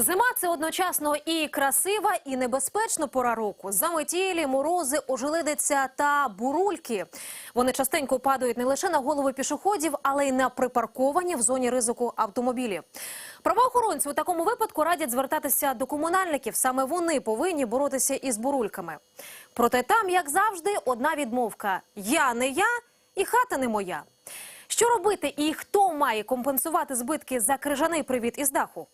Зима це одночасно і красива, і небезпечна пора року. Заметілі, морози, ожеледиця та бурульки. Вони частенько падають не лише на голови пішоходів, але й на припарковані в зоні ризику автомобілі. Правоохоронці у такому випадку радять звертатися до комунальників. Саме вони повинні боротися із бурульками. Проте там, як завжди, одна відмовка: я не я і хата не моя. Що робити і хто має компенсувати збитки за крижаний привіт із даху?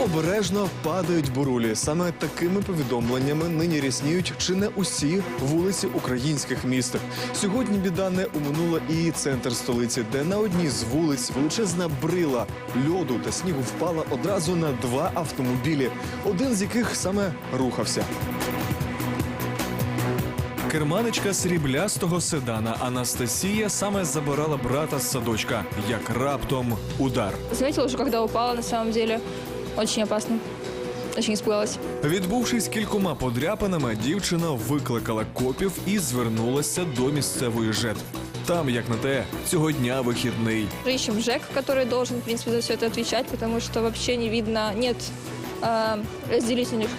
Обережно падають бурулі. Саме такими повідомленнями нині рісніють чи не усі вулиці українських міст. Сьогодні біда не уминула і центр столиці, де на одній з вулиць величезна брила льоду та снігу впала одразу на два автомобілі, один з яких саме рухався. Керманичка сріблястого седана Анастасія саме забирала брата з садочка, як раптом удар. Заметила уже, когда упала, на самом деле. Очень опасно. Очень испугалась. Відбувшись кількома подряпинами, дівчина викликала копів і звернулася до місцевої ЖЕД. Там, як на те, цього дня вихідний. Ищем ЖЭК, который должен, в принципе, за все это отвечать, потому что вообще не видно, нет э, разделительных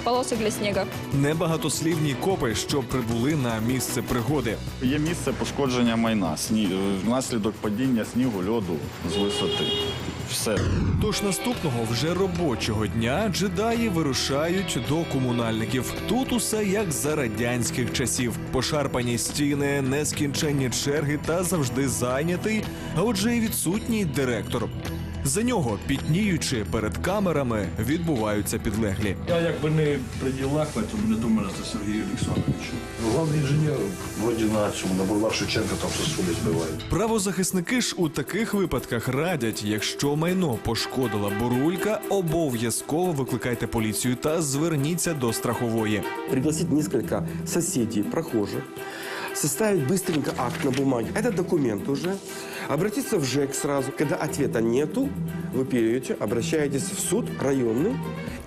полосок для снега. Небагатослівні копи, що прибули на місце пригоди. Є місце пошкодження майна сні... е, внаслідок падіння снігу, льоду з висоти. Все. Тож наступного вже робочого дня джедаї вирушають до комунальників. Тут усе як за радянських часів: пошарпані стіни, нескінченні черги та завжди зайнятий, а отже, і відсутній директор. За нього, пітніючи перед камерами, відбуваються підлеглі. Я якби не при ділах, тому не думаю, що це Сергій Олександрович. Главный инженер вроде на цьому, на Бульвар Шевченка там сосули збивають. Правозахисники ж у таких випадках радять, якщо майно пошкодила бурулька, обов'язково викликайте поліцію та зверніться до страхової. пригласить несколько соседей, прохожих, составить быстренько акт на бумаге. Это документ уже. Обратиться в ЖЭК сразу. Когда ответа нету, вы берете, обращаетесь в суд районный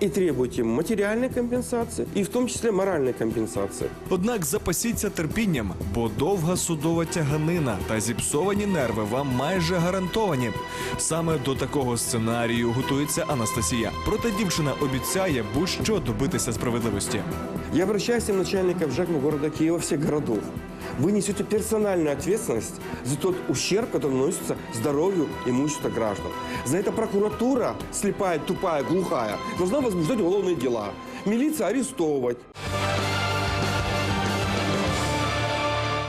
и требуете материальной компенсации и в том числе моральной компенсации. Однак запасіться терпінням, бо довга судова тяганина та зіпсовані нерви вам майже гарантовані. Саме до такого сценарію готується Анастасія. Проте дівчина обіцяє будь-що добитися справедливості. Я обращаюсь к начальникам ЖЭК города Киева всех городов. Вы несете персональную ответственность за тот ущерб, который наносится здоровью и имуществу граждан. За это прокуратура, слепая, тупая, глухая, должна возбуждать уголовные дела. Милиция арестовывать.